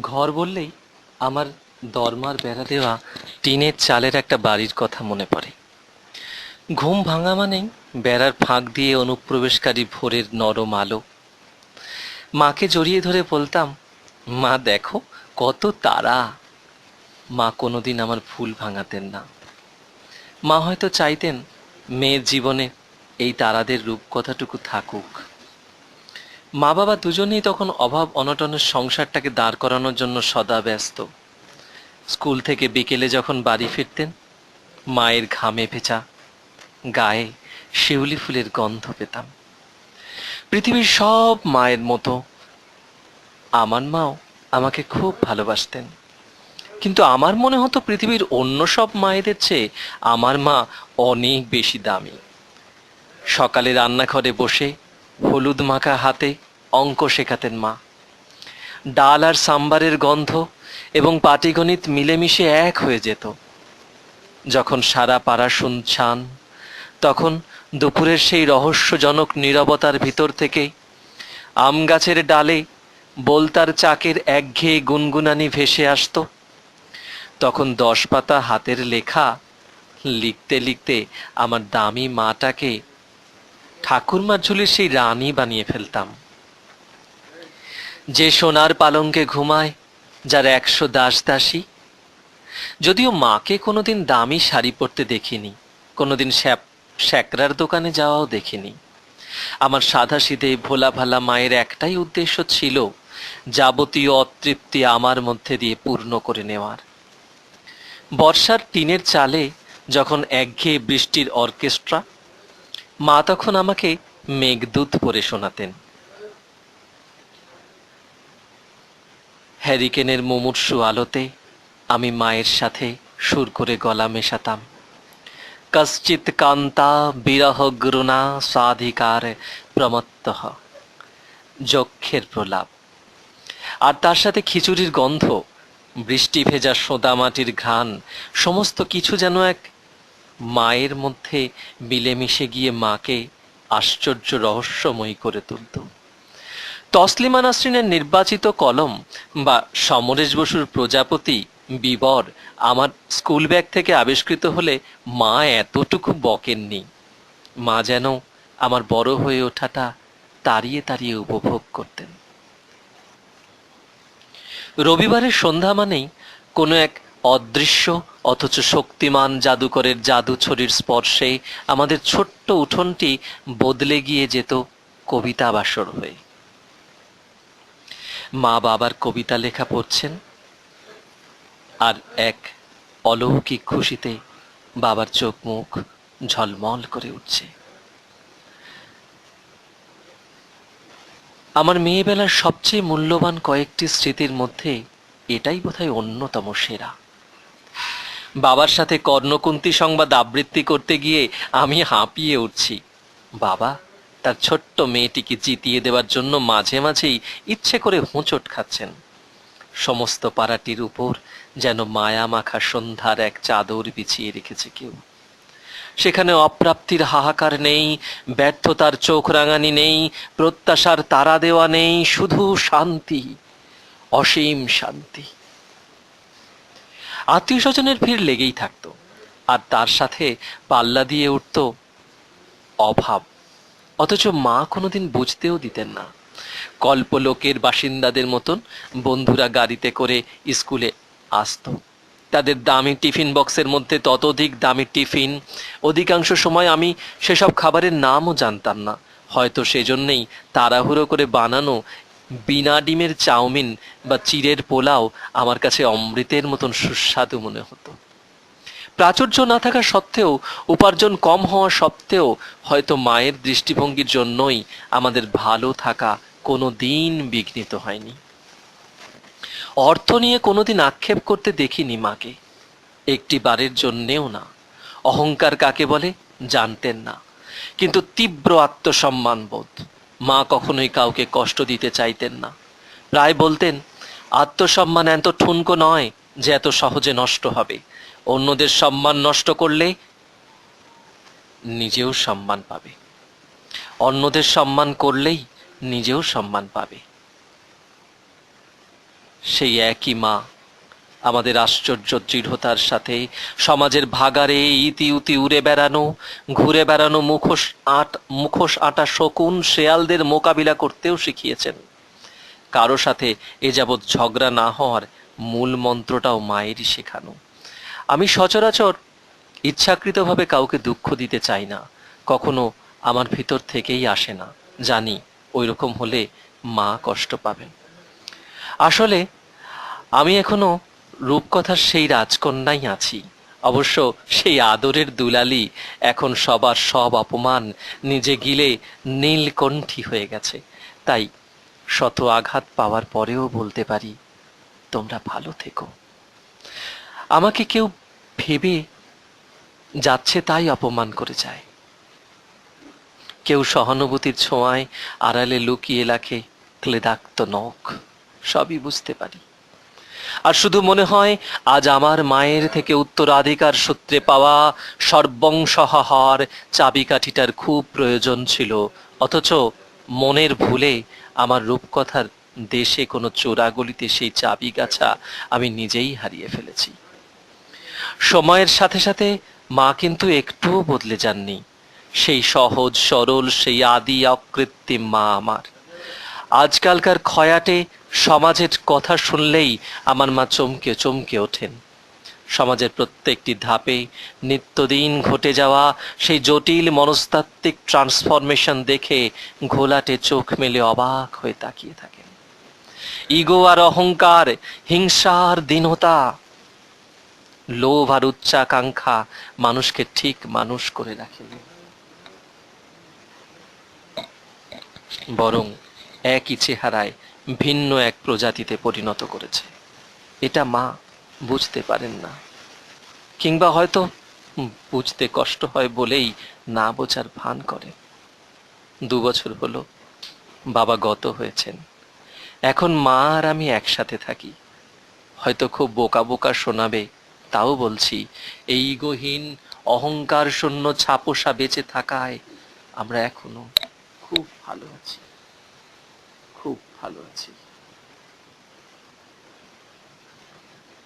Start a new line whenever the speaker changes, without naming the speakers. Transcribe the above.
ঘর বললেই আমার দরমার বেড়া দেওয়া টিনের চালের একটা বাড়ির কথা মনে পড়ে। ঘুম ভাঙা মানেই বেড়ার ফাঁক দিয়ে অনুপ্রবেশকারী ভোরের নরম আলো। মাকে জড়িয়ে ধরে বলতাম, মা, দেখো কত তারা। মা কোনোদিন আমার ভুল ভাঙাতেন না। মা হয়তো চাইতেন, মেয়ের জীবনে এই তারাদের রূপকথাটুকু থাকুক। মা বাবা দুজনেই তখন অভাব অনটনের সংসারটাকে দাঁড় করানোর জন্য সদা ব্যস্ত। স্কুল থেকে বিকেলে যখন বাড়ি ফিরতেন, মায়ের ঘামে ভেজা, গায়ে শিউলি ফুলের গন্ধ পেতাম। পৃথিবীর সব মায়ের মতো আমার মাও আমাকে খুব ভালোবাসতেন। কিন্তু আমার মনে হতো পৃথিবীর অন্য সব মায়েদের চেয়ে আমার মা অনেক বেশি দামি। সকালে রান্নাঘরে বসে হলুদ মাখা হাতে অঙ্ক শেখাতেন মা। ডাল আর সাম্বারের গন্ধ এবং পাটিগণিত মিলেমিশে এক হয়ে যেত। যখন সারা পাড়া শুনছান, তখন দুপুরের সেই রহস্যজনক নীরবতার ভিতর থেকে আম গাছের ডালে বোলতার চাকের একঘেয়ে গুনগুনানি ভেসে আসতো। তখন দশ পাতা হাতের লেখা লিখতে লিখতে আমার দামি মাটাকে ঠাকুরমার ঝুলির সেই রানী বানিয়ে ফেলতাম। যে সোনার পালঙ্কে ঘুমায়, যার একশো দাস দাসী। যদিও মাকে কোনোদিন দামি শাড়ি পরতে দেখিনি, কোনোদিন শ্যাপ, শ্যাকরার দোকানে যাওয়াও দেখিনি। আমার সাদা সিধে ভোলা ভালা মায়ের একটাই উদ্দেশ্য ছিল যাবতীয় অতৃপ্তি আমার মধ্যে দিয়ে পূর্ণ করে নেওয়ার। বর্ষার টিনের চালে যখন একঘেয়ে বৃষ্টির অর্কেস্ট্রা মা তখন আমাকে মেঘদূত পড়ে শোনাতেন। হ্যারিকেনের মুমূর্ষু আলোতে আমি মায়ের সাথে সুর করে গলা মেশাতাম। কশ্চিৎ কান্তা বিরহ গুরুণা স্বাধিকার প্রমত্ত যক্ষের প্রলাপ। আর তার সাথে খিচুড়ির গন্ধ, বৃষ্টি ভেজা সোদা মাটির ঘ্রাণ, সমস্ত কিছু যেন এক মায়ের মধ্যে মিলেমিশে গিয়ে মাকে আশ্চর্য রহস্যময়ী করে তুলত। তসলিমা নাসরিনের নির্বাচিত কলম বা সমরেশ বসুর প্রজাপতি বিবর আমার স্কুল ব্যাগ থেকে আবিষ্কৃত হলে মা এতটুকু বকেননি। মা যেন আমার বড় হয়ে ওঠাটা তাড়িয়ে তাড়িয়ে উপভোগ করতেন। রবিবারের সন্ধ্যা মানেই কোনো এক অদৃশ্য, অথচ শক্তিমান জাদুকরের জাদু ছড়ির স্পর্শে আমাদের ছোট্ট উঠোনটি বদলে গিয়ে যেত কবিতা বাসর হয়ে। মা বাবার কবিতা লেখা পড়ছেন আর এক অলৌকিক খুশিতে বাবার চোখ মুখ ঝলমল করে উঠছে। আমার মেয়েবেলার সবচেয়ে মূল্যবান কয়েকটি স্মৃতির মধ্যে এটাই বোধহয় অন্যতম সেরা। বাবার সাথে কর্ণকুন্তি সংবাদ আবৃত্তি করতে গিয়ে আমি হাঁপিয়ে উঠছি। বাবা, তার ছোট্ট মেয়েটিকে জিতিয়ে দেওয়ার জন্য মাঝে মাঝেই ইচ্ছে করে হোঁচট খাচ্ছেন। সমস্ত পাড়াটির উপর যেন মায়া মাখা সন্ধ্যার এক চাদর বিছিয়ে রেখেছে কেউ। সেখানে অপ্রাপ্তির হাহাকার নেই, ব্যর্থতার চোখ রাঙানি নেই, প্রত্যাশার তারা দেওয়া নেই, শুধু শান্তি, অসীম শান্তি। আত্মীয় স্বজনের ভিড় লেগেই থাকতো, আর তার সাথে পাল্লা দিয়ে উঠত অভাব। অথচ মা কোনোদিন বুঝতেও দিতেন না। কল্পলোকের বাসিন্দাদের মতন বন্ধুরা গাড়িতে করে স্কুলে আসতো। তাদের দামি টিফিন বক্সের মধ্যে ততোধিক দামি টিফিন, অধিকাংশ সময় আমি সেসব খাবারের নামও জানতাম না। হয়তো সেজন্যেই তাড়াহুড়ো করে বানানো বিনা ডিমের চাউমিন বা চিড়ের পোলাও আমার কাছে অমৃতের মতন সুস্বাদু মনে হতো। প্রাচুর্য না থাকা সত্ত্বেও, উপার্জন কম হওয়া সত্ত্বেও হয়তো মায়ের দৃষ্টিভঙ্গির জন্যই আমাদের ভালো থাকা কোনো দিন বিঘ্নিত হয়নি। অর্থ নিয়ে কোনোদিন আক্ষেপ করতে দেখিনি মাকে। একটি বারের জন্যেও না। অহংকার কাকে বলে জানতেন না। কিন্তু তীব্র আত্মসম্মান বোধ মা কখনোই কাউকে কষ্ট দিতে চাইতেন না। প্রায় বলতেন, আত্মসম্মান এত ঠুনকো নয় যে এত সহজে নষ্ট হবে। অন্যদের সম্মান নষ্ট করলে নিজেও সম্মান পাবে। অন্যদের সম্মান করলেই নিজেও সম্মান পাবে। সেই একই মা আমাদের আশ্চর্য দৃঢ়তার সাথে সমাজের ভাগারে ইতি উতি উড়ে বেড়ানো, ঘুরে বেড়ানো মুখোশ আট, মুখোশ আটা শকুন শেয়ালদের মোকাবিলা করতেও শিখিয়েছেন। কারও সাথে এ যাবৎ ঝগড়া না হওয়ার মূল মন্ত্রটাও মায়েরই শেখানো। আমি সচরাচর ইচ্ছাকৃতভাবে কাউকে দুঃখ দিতে চাই না, কখনো আমার ভিতর থেকেই আসে না, জানি ওই রকম হলে মা কষ্ট পাবেন। আসলে আমি এখনও রূপকথার সেই রাজকন্যাই আছি। অবশ্য সেই আদরের দুলালি এখন সবার সব অপমান নিজে গিলে নীলকণ্ঠী হয়ে গেছে। তাই শত আঘাত পাওয়ার পরেও বলতে পারি, তোমরা ভালো থেকো। আমাকে কেউ ভেবে যাচ্ছে তাই অপমান করে যায়। কেউ সহানুভূতির ছোঁয়ায় আড়ালে লুকিয়ে রাখে ক্লেদাক্ত নখ, সবই বুঝতে পারি। আর শুধু মনে হয়, আজ আমার মায়ের থেকে উত্তরাধিকার সূত্রে পাওয়া সর্বংসহার চাবিকাঠিটার খুব প্রয়োজন ছিল। অথচ মনের ভুলে আমার রূপকথার দেশে কোনো চোরাগলিতে সেই চাবি গাছা আমি নিজেই হারিয়ে ফেলেছি। সময়ের সাথে সাথে মা কিন্তু একটুও বদলে যাননি। সেই সহজ, সরল, সেই আদি, অকৃত্রিম মা আমার। আজকালকার খয়াটে সমাজের কথা শুনলেই আমার মা চমকে চমকে ওঠেন। সমাজের প্রত্যেকটি ধাপে নিত্যদিন ঘটে যাওয়া সেই জটিল মনস্তাত্ত্বিক ট্রান্সফরমেশন দেখে ঘোলাটে চোখ মেলে অবাক হয়ে তাকিয়ে থাকেন। ইগো আর অহংকার হিংসার দীনতা, লোভ আর উচ্চাকাঙ্ক্ষা মানুষকে ঠিক মানুষ করে রাখেনি বরং একই চেহারায় ভিন্ন এক প্রজাতিতে পরিণত করেছে। এটা মা বুঝতে পারেন না। কিংবা হয়তো বুঝতে কষ্ট হয় বলেই না বোঝার ভান করে। দু বছর হলো, বাবা গত হয়েছেন। এখন মা আর আমি একসাথে থাকি। হয়তো খুব বোকা বোকা শোনাবে, তাও বলছি, এই ইগোহীন অহংকার শূন্য ছাপোষা বেঁচে থাকায় আমরা এখনও খুব ভালো আছি। খুব ভালো আছি